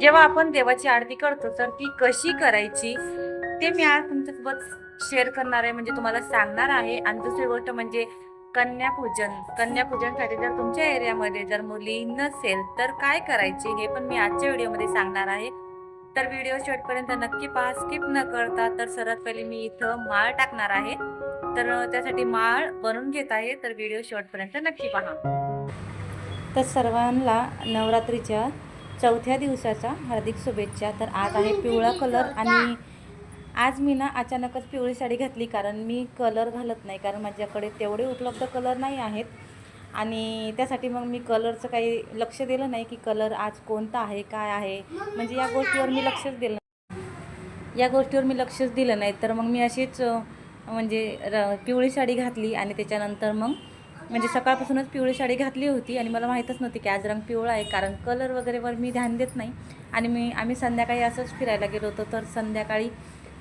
जेव्हा आपण देवाची आरती करतो तर ती कशी करायची ते मी आज तुमच्यासोबत शेअर करणार आहे. म्हणजे तुम्हाला सांगणार आहे. आणि दुसरी गोष्ट म्हणजे कन्यापूजन. कन्यापूजनसाठी जर तुमच्या एरियामध्ये जर मुली नसेल तर काय करायचे हे पण मी आजच्या व्हिडिओमध्ये सांगणार आहे. तर व्हिडिओ शेवटपर्यंत नक्की पहा. स्किप न करता तर सर्वात पहिले मी इथं माळ टाकणार आहे. तर त्यासाठी माळ बनवून घेत आहे. तर व्हिडिओ शेवटपर्यंत नक्की पहा. तर सर्वांना नवरात्रीच्या चौथ्या दिवसाचा हार्दिक शुभेच्छा. तर आज आहे पिवळा कलर आणि आज मी ना अचानकच पिवळी साडी घातली कारण मी कलर घालत नाही कारण माझ्याकडे तेवढे उपलब्ध कलर नाही आहेत. आणि त्यासाठी मग मी कलरचं काही लक्ष दिलं नाही की कलर आज कोणता आहे काय आहे. म्हणजे या गोष्टीवर मी लक्षच दिलं या गोष्टीवर मी लक्षच दिलं नाही. तर मग मी अशीच म्हणजे र पिवळी साडी घातली आणि त्याच्यानंतर मग म्हणजे सकाळपासूनच पिवळी साडी घातली होती आणि मला माहीतच नव्हती की आज रंग पिवळा आहे कारण कलर वगैरेवर मी ध्यान देत नाही. आणि मी आम्ही संध्याकाळी असंच फिरायला गेलो होतो तर संध्याकाळी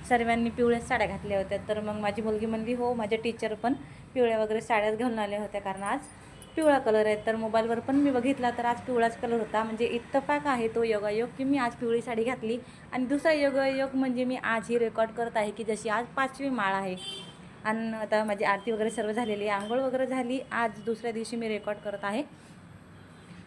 सर्वांनी पिवळ्या साड्या घातल्या होत्या. तर मग माझी मुलगी म्हणली हो माझ्या टीचर पण पिवळ्या वगैरे साड्याच घालून आल्या होत्या कारण आज पिवळा कलर आहे. तर मोबाईलवर पण मी बघितला तर आज पिवळाच कलर होता. म्हणजे इतफाक आहे तो योगायोग की मी आज पिवळी साडी घातली. आणि दुसरा योगायोग म्हणजे मी आज ही रेकॉर्ड करत आहे की जशी आज पाचवी माळ आहे. आणि आता माझी आरती वगैरे सर्व झालेली आहे. आंघोळ वगैरे झाली. आज दुसऱ्या दिवशी मी रेकॉर्ड करत आहे.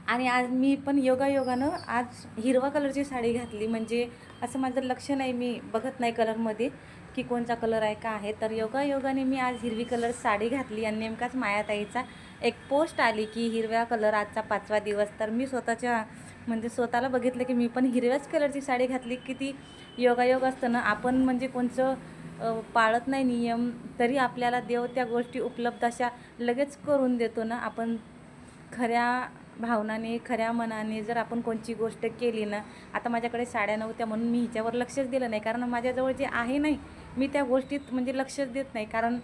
आणि आज मी पण योगायोगानं आज हिरवा कलरची साडी घातली. म्हणजे असं माझं लक्ष नाही. मी बघत नाही कलरमध्ये की कोणता कलर आहे का आहे. तर योगायोगाने मी आज हिरवी कलर साडी घातली आणि नेमकाच मायाताईचा एक पोस्ट आली की हिरव्या कलर आजचा पाचवा दिवस. तर मी स्वतःच्या म्हणजे स्वतःला बघितलं की मी पण हिरव्याच कलरची साडी घातली की ती योगायोग असतं ना. आपण म्हणजे कोणचं पाळत नाही नियम तरी आपल्याला देव त्या गोष्टी उपलब्ध अशा लगेच करून देतो ना. आपण खऱ्या भावनाने खऱ्या मनाने जर आपण कोणची गोष्ट केली ना आता माझ्याकडे साड्या नव्हत्या म्हणून मी हिच्यावर लक्षच दिलं नाही. कारण माझ्याजवळ जे आहे नाही मी त्या गोष्टीत म्हणजे लक्षच देत नाही. कारण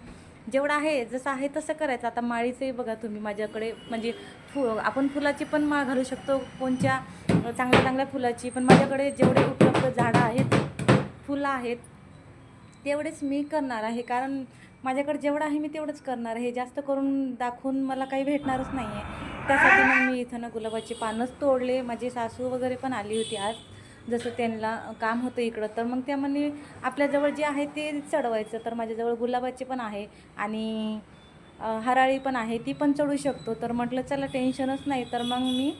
जेवढं आहे जसं आहे तसं करायचं. आता माळीचंही बघा तुम्ही माझ्याकडे म्हणजे फु आपण फुलाची पण माळ घालू शकतो कोणत्या चांगल्या चांगल्या फुलाची. पण माझ्याकडे जेवढे उपलब्ध झाडं आहेत फुलं आहेत तेवढेच मी करणार आहे. कारण माझ्याकडे जेवढं आहे मी तेवढंच करणार आहे. जास्त करून दाखवून मला काही भेटणारच नाही आहे त्यासाठी मग मी इथं ना गुलाबाची पानंच तोडले. माझी सासू वगैरे पण आली होती आज. जसं त्यांना काम होतं इकडं. तर मग त्या म्हणे आपल्याजवळ जे आहे ते चढवायचं. तर माझ्याजवळ गुलाबाचे पण आहे आणि हराळी पण आहे. ती पण चढू शकतो. तर म्हटलं चला टेन्शनच नाही. तर मग मी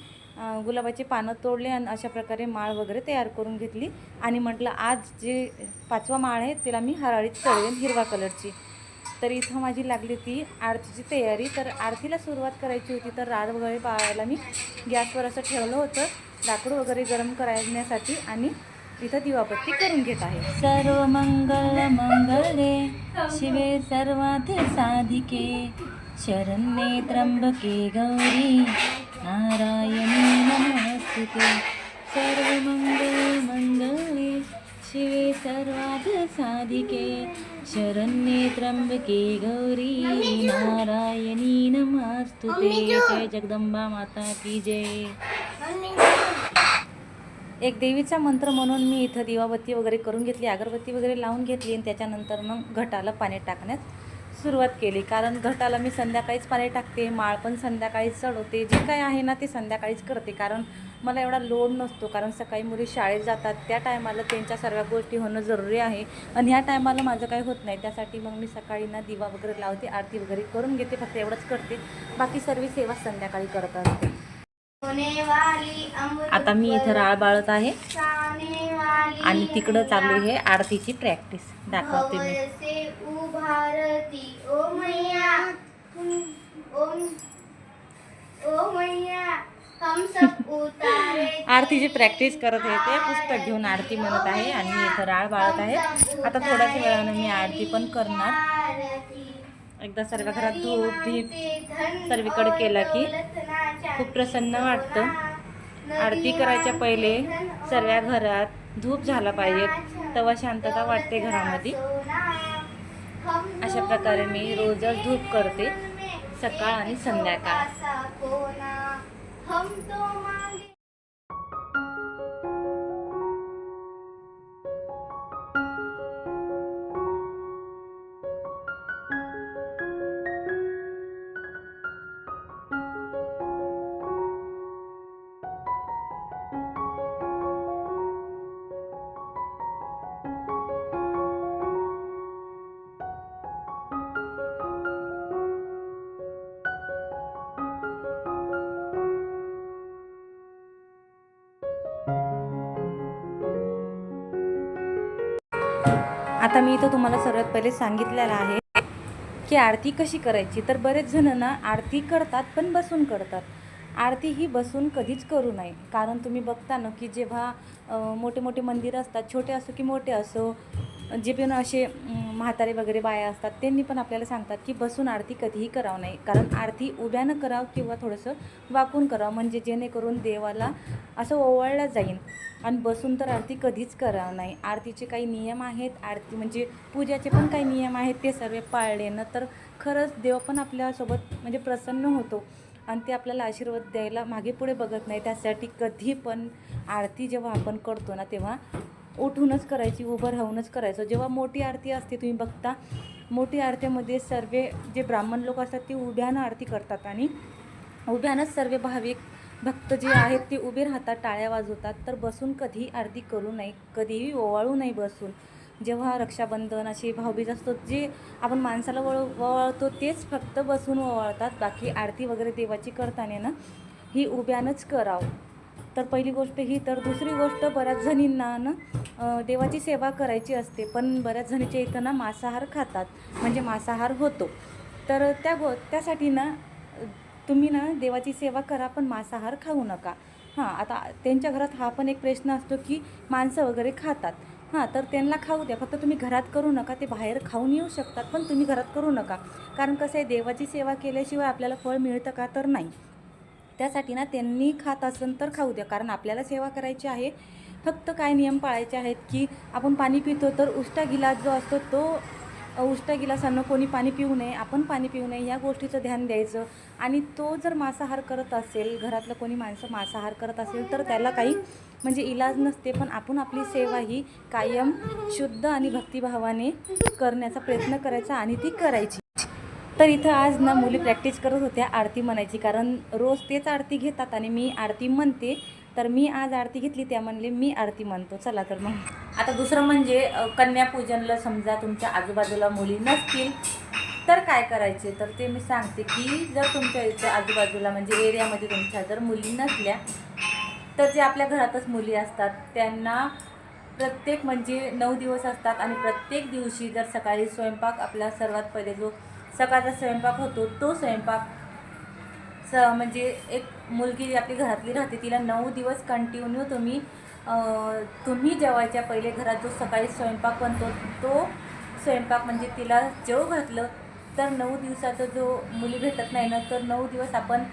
गुलाबाची पानं तोडले आणि अशा प्रकारे माळ वगैरे तयार करून घेतली. आणि म्हटलं आज जे पाचवा माळ आहे तिला मी हराळीत चढवेन हिरवा कलरची. तर इथं माझी लागली ती आरतीची तयारी. तर आरतीला सुरुवात करायची होती तर राड वगैरे पाळायला मी गॅसवर असं ठेवलं होतं लाकूड वगैरे गरम करण्यासाठी आणि इथं दिवाबत्ती करून घेत आहे. सर्व मंगल मंगले शिवे सर्वात साधिके शरण्ये त्र्यंबके गौरी. नारायणी नमस्ते. सर्व मंगल मंगले शिवे सर्वाध साधिके शरण्ये त्र्यंबके गौरी नारायणी नमस्तुते. जय जगदंबा माता की जय. एक देवीचा मंत्र म्हणून मी इथं दिवाबत्ती वगैरे करून घेतली अगरबत्ती वगैरे लावून घेतली आणि त्याच्यानंतर मग घटाला पाणी टाकण्यास सुरुवात केली. कारण घटाला मी संध्याकाळीच पाणी टाकते माळ पण संध्याकाळीच चढवते जे काय आहे ना ते संध्याकाळीच करते. कारण मला एवढा लोड नसतो. कारण सकाळी मुली शाळेत जातात. त्या टायमाला त्यांच्या सर्व गोष्टी होणं जरुरी आहे. आणि ह्या टायमाला माझं काही होत नाही. त्यासाठी मग मी सकाळी ना दिवा वगैरे लावते आरती वगैरे करून घेते फक्त एवढंच करते. बाकी सर्व सेवा संध्याकाळी करत असते. आता मी इथं राळ बाळत आहे. आणि तिकडं चालू आहे आरतीची प्रॅक्टिस दाखवते मी. आरतीची प्रॅक्टिस करत आहे ते. पुस्तक घेऊन आरती म्हणत आहे आणि मी इथं राळ बाळत आहे. आता थोड्याच वेळानं मी आरती पण करणार. एकदा सर्व घरात धूप धीप सर्वीकडे केला की खूप प्रसन्न वाटतं. आरती करायच्या पहिले सर्व घरात धूप झाला पाहिजे तेव्हा शांतता वाटते घरामध्ये. अशा प्रकारे मी रोजच धूप करते सकाळ आणि संध्याकाळ. आता मी इथं तुम्हाला सर्वात पहिले सांगितलेलं आहे की आरती कशी करायची? तर बरेच जण ना आरती करतात पण बसून करतात. आरती ही बसून कधीच करू नये. कारण तुम्ही बघता ना की जेव्हा मोठे मोठे मंदिर असतात छोटे असो की मोठे असो जे पण असे म्हातारे वगैरे बाया असतात त्यांनी पण आपल्याला सांगतात की बसून आरती कधीही करावं नाही. कारण आरती उभ्यानं करावं किंवा थोडंसं वाकून करावं म्हणजे जेणेकरून देवाला असं ओवाळलं जाईल. आणि बसून तर आरती कधीच करावं नाही. आरतीचे काही नियम आहेत. आरती म्हणजे पूजाचे पण काही नियम आहेत. ते सर्व पाळले ना तर खरंच देव पण आपल्यासोबत म्हणजे प्रसन्न होतो. आणि ते आपल्याला आशीर्वाद द्यायला मागे पुढे बघत नाही. त्यासाठी कधी पण आरती जेव्हा आपण करतो ना तेव्हा उठूनच करायची उभं राहूनच करायचं. जेव्हा मोठी आरती असते तुम्ही बघता मोठी आरतीमध्ये सर्व जे ब्राह्मण लोक असतात ते उभ्यानं आरती करतात आणि उभ्यानंच सर्व भाविक भक्त जे आहेत ते उभे राहतात टाळ्या वाजवतात. तर बसून कधीही आरती करू नये कधीही ओवाळू नये बसून. जेव्हा रक्षाबंधन असे भाऊबीज असतो जे आपण माणसाला वळ ओवाळतो तेच फक्त बसून ओवाळतात. बाकी आरती वगैरे देवाची करताना ना ही उभ्यानंच करावं. तर पहिली गोष्ट ही तर दुसरी गोष्ट बऱ्याच जणींना ना देवाची सेवा करायची असते पण बऱ्याच जणीच्या इथं ना मांसाहार खातात म्हणजे मांसाहार होतो. तर त्या गो त्यासाठी ना तुम्ही ना देवाची सेवा करा पण मांसाहार खाऊ नका. हां आता त्यांच्या घरात हा पण एक प्रश्न असतो की माणसं वगैरे खातात. हां तर त्यांना खाऊ द्या फक्त तुम्ही घरात करू नका ते बाहेर खाऊन येऊ शकतात पण तुम्ही घरात करू नका. कारण कसं आहे देवाची सेवा केल्याशिवाय आपल्याला फळ मिळतं का तर नाही. त्यासाठी ना त्यांनी खात असेल तर खाऊ द्या. कारण आपल्याला सेवा करायची आहे. फक्त काय नियम पाळायचे आहेत की आपण पाणी पितो तर उष्टा गिलास जो असतो तो उष्टा गिलासानं कोणी पाणी पिऊ नये आपण पाणी पिऊ नये या गोष्टीचं ध्यान द्यायचं. आणि तो जर मांसाहार करत असेल घरातलं कोणी माणसं मांसाहार करत असेल तर त्याला काही म्हणजे इलाज नसते पण आपण आपली सेवा ही कायम शुद्ध आणि भक्तिभावाने करण्याचा प्रयत्न करायचा आणि ती करायची. तर इथं आज ना मुली प्रॅक्टिस करत होत्या आरती म्हणायची. कारण रोज तेच आरती घेतात आणि मी आरती म्हणते. तर मी आज आरती घेतली त्या म्हणले मी आरती म्हणतो. चला तर मग. आता दुसरं म्हणजे कन्यापूजनला समजा तुमच्या आजूबाजूला मुली नसतील तर काय करायचे? तर ते मी सांगते की जर तुमच्या इथं आजूबाजूला म्हणजे एरियामध्ये तुमच्या जर मुली नसल्या तर जे आपल्या घरातच मुली असतात त्यांना प्रत्येक म्हणजे नऊ दिवस असतात आणि प्रत्येक दिवशी जर सकाळी स्वयंपाक आपला सर्वात पहिले जो सकाळचा स्वयंपाक होतो तो स्वयंपाक स म्हणजे एक मुलगी जी आपली घरातली राहते तिला नऊ दिवस कंटिन्यू तुम्ही तुम्ही जेवायच्या पहिले घरात जो सकाळी स्वयंपाक बनतो तो स्वयंपाक म्हणजे तिला जेव घातलं तर नऊ दिवसाचा जो मुली भेटत नाही ना तर नऊ दिवस आपण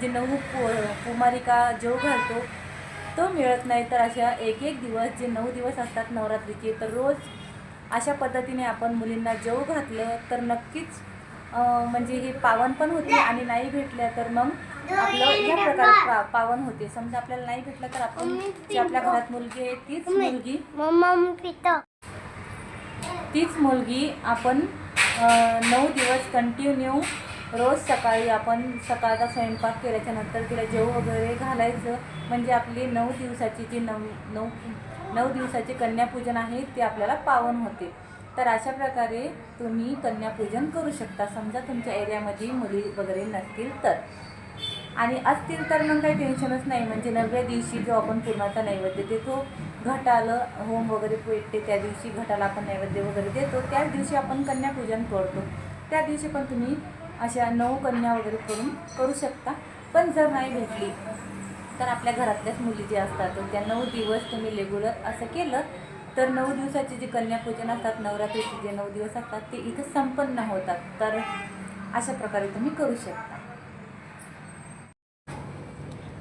जे नऊ पु कुमारिका जेव घालतो तो मिळत नाही. तर अशा एक एक दिवस जे नऊ दिवस असतात नवरात्रीचे तर रोज अशा पद्धतीने आपण मुलींना जेव घातलं तर नक्कीच म्हणजे हे पावन पण होते आणि नाही भेटल्या तर मग आपलं या प्रकारे पा पावन होते. समजा आपल्याला नाही भेटलं तर आपण जी आपल्या घरात मुलगी आहे तीच मुलगी तीच मुलगी आपण नऊ दिवस कंटिन्यू रोज सकाळी आपण सकाळचा स्वयंपाक केल्याच्यानंतर तिला जेव वगैरे घालायचं. म्हणजे आपली नऊ दिवसाची जी नऊ नऊ नऊ दिवसाचे कन्यापूजन आहे ते आपल्याला पावन होते. तर अशा प्रकारे तुम्ही कन्यापूजन करू शकता. समजा तुमच्या एरियामध्ये मुली वगैरे नसतील तर. आणि असतील तर मग काही टेन्शनच नाही. म्हणजे नवव्या दिवशी जो आपण पूर्णाचा नैवेद्य देतो घटाला होम वगैरे पेटते त्या दिवशी घटाला आपण नैवेद्य वगैरे देतो. त्याच दिवशी आपण कन्यापूजन करतो. त्या दिवशी पण तुम्ही अशा नऊ कन्या वगैरे करून करू शकता. पण जर नाही भेटली तर आपल्या घरातल्याच मुली जे असतात त्या नऊ दिवस तुम्ही रेग्युलर असं केलं तर नऊ दिवसाचे जे कन्यापूजन असतात नवरात्रीचे जे नऊ दिवस असतात ते इथं संपन्न होतात. तर अशा प्रकारे तुम्ही करू शकता.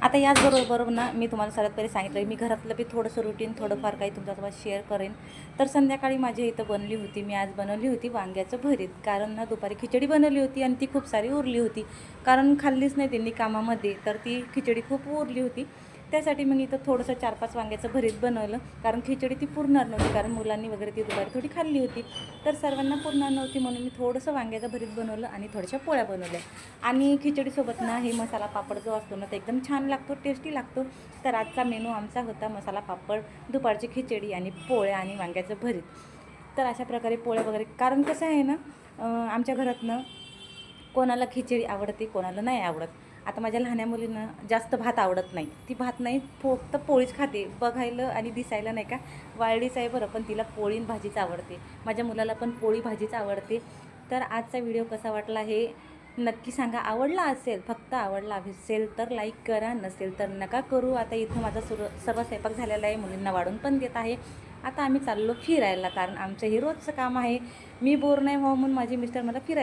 आता याचबरोबर ना मी तुम्हाला सर्वात पहिले सांगितलं मी घरातलं बी थोडंसं रुटीन थोडंफार काही तुमच्यासोबत शेअर करेन. तर संध्याकाळी माझ्या इथं बनली होती मी आज बनवली होती वांग्याचं भरीत. कारण ना दुपारी खिचडी बनवली होती आणि ती खूप सारी उरली होती. कारण खाल्लीच नाही त्यांनी कामामध्ये तर ती खिचडी खूप उरली होती. त्यासाठी मग इथं थोडंसं चार पाच वांग्याचं भरीत बनवलं. कारण खिचडी ती पुरणार नव्हती कारण मुलांनी वगैरे ती दुपारी थोडी खाल्ली होती. तर सर्वांना पुरणार नव्हती म्हणून मी थोडंसं वांग्याचं भरीत बनवलं आणि थोड्याशा पोळ्या बनवल्या. आणि खिचडीसोबत ना हे मसाला पापड जो असतो ना तो एकदम छान लागतो टेस्टी लागतो. तर आजचा मेनू आमचा होता मसाला पापड दुपारची खिचडी आणि पोळ्या आणि वांग्याचं भरीत. तर अशा प्रकारे पोळ्या वगैरे कारण कसं आहे ना आमच्या घरातनं कोणाला खिचडी आवडते कोणाला नाही आवडत. आता माझ्या लहान्या मुलींना जास्त भात आवडत नाही. ती भात नाही फक्त पोळीच खाते. बघायला आणि दिसायला नाही का? वाळलीच आहे बरं पण तिला पोळी भाजीच आवडते. माझ्या मुलाला पण पोळी भाजीच आवडते. तर आजचा व्हिडिओ कसा वाटला हे नक्की सांगा. आवडला असेल फक्त आवडला असेल तर लाईक करा. नसेल तर नका करू. आता इथं माझा सुर सर्व स्वयंपाक झालेला आहे. मुलींना वाढून पण देत आहे. आता आम्ही चाललो फिरायला कारण आमचं हे रोजचं काम आहे. मी बोर नाही व्हावं म्हणून माझे मिस्टर मला फिरायला